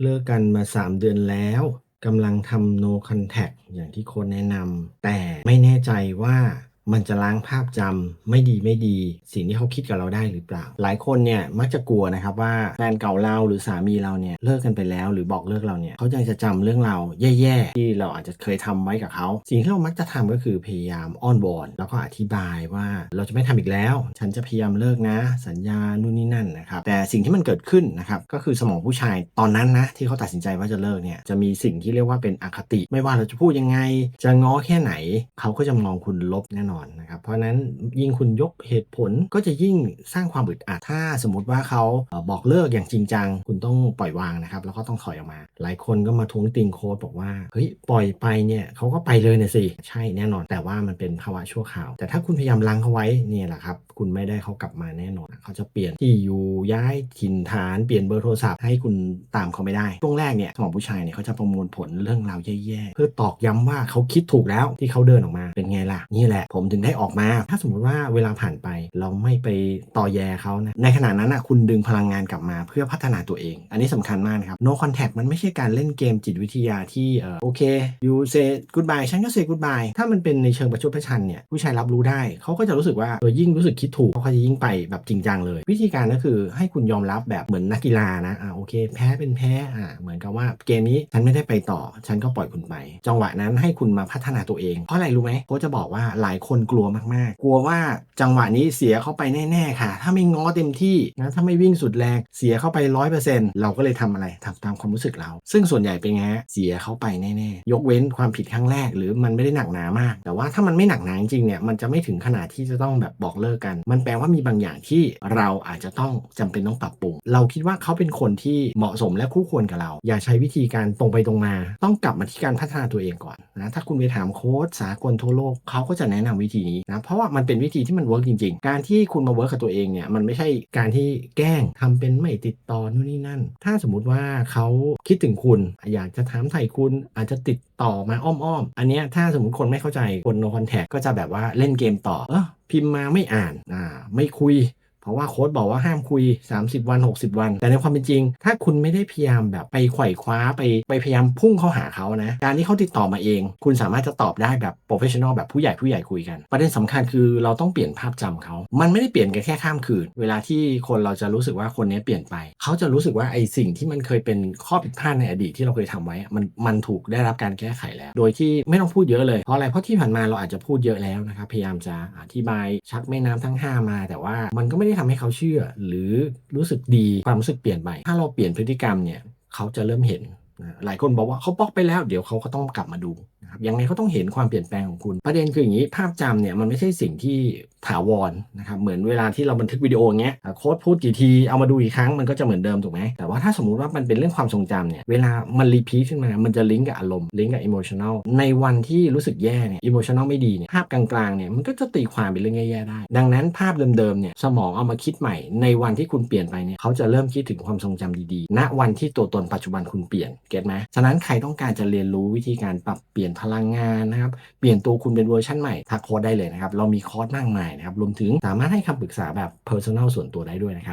เลิกกันมา 3 เดือนแล้วกำลังทำ no contact อย่างที่โค้ชแนะนำแต่ไม่แน่ใจว่า มันจะล้างภาพจำไม่ดีไม่ดี สิ่งที่เขาคิดกับเราได้หรือเปล่า หลายคนเนี่ยมักจะกลัวนะครับว่าแฟนเก่าเราหรือสามีเราเนี่ยเลิกกันไปแล้วหรือบอกเลิกเราเนี่ยเขายังจะจำเรื่องเราแย่ๆที่เราอาจจะเคยทำไว้กับเขา สิ่งที่เรามักจะทำก็คือพยายามอ้อนวอน แล้วก็อธิบายว่าเราจะไม่ทำอีกแล้ว ฉันจะพยายามเลิกนะ สัญญานู่นนี่นั่นนะครับแต่สิ่งที่มันเกิดขึ้นนะครับก็คือสมองผู้ชายตอนนั้นนะที่เขาตัดสินใจว่าจะเลิกเนี่ยจะมีสิ่งที่เรียกว่าเป็นอคติ ไม่ว่าเราจะพูดยังไง จะง้อแค่ไหน เขาก็จะมองคุณลบแน่นอนนะครับ เพราะฉะนั้นยิ่งคุณยกเหตุผลก็จะยิ่งสร้างความอึดอัดถ้าสมมติว่าเขาบอกเลิกอย่างจริงจัง คุณต้องปล่อยวางนะครับ แล้วก็ต้องถอยออกมา หลายคนก็มาทวงติงโค้ดบอกว่าเฮ้ยปล่อยไปเนี่ยเขาก็ไปเลยเนี่ยสิใช่แน่นอน แต่ว่ามันเป็นภาวะชั่วคราว แต่ถ้าคุณพยายามลังเขาไว้เนี่ยแหละครับคุณไม่ได้เขากลับมาแน่นอน เขาจะเปลี่ยนที่อยู่ย้ายถิ่นฐานเปลี่ยนเบอร์โทรศัพท์ให้คุณตามเขาไม่ได้ช่วงแรกเนี่ยสมองผู้ชายเนี่ยเขาจะประมวลผลเรื่องราวแย่ๆเพื่อตอกย้ำว่าเขาคิดถูกแล้วที่เขาเดินออกมาเป็นไงล่ะนี่แหละผมถึงได้ออกมา ถ้าสมมติว่าเวลาผ่านไปเราไม่ไปต่อแยเขานะในขณะนั้นนะคุณดึงพลังงานกลับมาเพื่อพัฒนาตัวเอง อันนี้สำคัญมากนะครับ no contact มันไม่ใช่การเล่นเกมจิตวิทยาที่เออโอเค you say goodbye ฉันก็ say goodbye ถ้ามันเป็นในเชิงประชดประชันเนี่ยผู้ชายรับรู้ได้ เขาก็จะรู้สึกว่าเออยิ่งรู้สึกคิดถูกเขาจะยิ่งไปแบบจริงจังเลย วิธีการก็คือให้คุณยอมรับแบบเหมือนนักกีฬานะอ่าโอเค แพ้เป็นแพ้อ่าเหมือนกับว่าเกมนี้ฉันไม่ได้ไปต่อ ฉันก็ปล่อยคุณไป จังหวะนั้นให้คุณมาพัฒนาตัวเองเพราะอะไรรู้ไหมโค้ชจะบอกว่าหลายคนกลัวมากๆ กลัวว่าจังหวะนี้เสียเข้าไปแน่ๆค่ะ ถ้าไม่ง้อเต็มที่นะถ้าไม่วิ่งสุดแรงเสียเข้าไปร้อยเปอร์เซ็นต์เราก็เลยทำอะไรทำตามความรู้สึกเรา ซึ่งส่วนใหญ่เป็นไงฮะเสียเข้าไปแน่ๆ ยกเว้นความผิดครั้งแรกหรือมันไม่ได้หนักหนามาก แต่ว่าถ้ามันไม่หนักหนาจริงๆเนี่ยมันจะไม่ถึงขนาดที่จะต้องแบบบอกเลิกกัน มันแปลว่ามีบางอย่างที่เราอาจจะต้องจำเป็นต้องปรับปรุง เราคิดว่าเขาเป็นคนที่เหมาะสมและคู่ควรกับเรา อย่าใช้วิธีการตรงไปตรงมา ต้องกลับมาที่การพัฒนาตัวเองก่อน นะถ้าคุณไปถามโค้ชสากลทั่วโลกเขาก็จะแนะนำวิธีนี้นะเพราะว่ามันเป็นวิธีที่มันเวิร์กจริง ๆ การที่คุณมาเวิร์กกับตัวเองเนี่ยมันไม่ใช่การที่แกล้งทำเป็นไม่ติดต่อนู่นนี่นั่น ถ้าสมมุติว่าเขาคิดถึงคุณ อยากจะถามไถ่คุณอาจจะติดต่อมาอ้อมๆ อันนี้ถ้าสมมติคนไม่เข้าใจคน no contact ก็จะแบบว่าเล่นเกมต่อเออพิมพ์มาไม่อ่านอ่าไม่คุย เพราะว่าโค้ดบอกว่าห้ามคุย 30 วัน 60 วัน แต่ในความเป็นจริง ถ้าคุณไม่ได้พยายามแบบไปไขว่คว้าไปไปพยายามพุ่งเข้าหาเขานะ การที่เขาติดต่อมาเอง คุณสามารถจะตอบได้แบบโปรเฟชชั่นอลแบบผู้ใหญ่ผู้ใหญ่คุยกัน ประเด็นสำคัญคือเราต้องเปลี่ยนภาพจำเขา มันไม่ได้เปลี่ยนกันแค่ข้ามคืน เวลาที่คนเราจะรู้สึกว่าคนนี้เปลี่ยนไป เขาจะรู้สึกว่าไอ้สิ่งที่มันเคยเป็นข้อผิดพลาดในอดีตที่เราเคยทำไว้ มันมันถูกได้รับการแก้ไขแล้ว โดยที่ไม่ต้องพูดเยอะเลย เพราะอะไร เพราะที่ผ่านมาเราอาจจะพูดเยอะแล้วนะครับ พยายามจะอธิบายชักแม่น้ำทั้ง 5 มา แต่ว่ามันก็ไม่ได้ทำให้เขาเชื่อ หรือรู้สึกดีความรู้สึกเปลี่ยนไป ถ้าเราเปลี่ยนพฤติกรรมเนี่ยเขาจะเริ่มเห็นหลายคนบอกว่าเขาบล็อกไปแล้วเดี๋ยวเขาก็ต้องกลับมาดูนะครับยังไงเขาต้องเห็นความเปลี่ยนแปลงของคุณ ประเด็นคืออย่างนี้ภาพจำเนี่ยมันไม่ใช่สิ่งที่ ถาวรนะครับเหมือนเวลาที่เราบันทึกวิดีโออย่างเงี้ยโค้ดพูดกี่ทีเอามาดูอีกครั้งมันก็จะเหมือนเดิมถูกไหมแต่ว่าถ้าสมมุติว่ามันเป็นเรื่องความทรงจำเนี่ยเวลามันรีพีทขึ้นมา มันจะลิงก์กับอารมณ์ลิงก์กับอิโมชัน a ลในวันที่รู้สึกแย่เนี่ยอิโมชัน a ลไม่ดีเนี่ยภาพกลางๆเนี่ยมันก็จะตีความเป็นเรื่องแย่ๆได้ ดังนั้นภาพเดิมๆเนี่ยสมองเอามาคิดใหม่ ในวันที่คุณเปลี่ยนไปเนี่ยเขาจะเริ่มคิดถึงความทรงจำดีๆณวันที่ตัวตนปัจจุบันคุณเปลี่ยนเก็ตไหมฉะนั้นใครต้องการจะเรียนรู้วิธีการปรับเปลี่ยนพลังงานนะครับเปลี่ยนตัวคุณเป็นเวอร์ชันใหม่ทักโค้ดได้เลยนะครับเรามีคอร์สมากมายนะครับรวมถึงสามารถให้คำปรึกษาแบบ Personal ส่วนตัวได้ด้วยนะครับ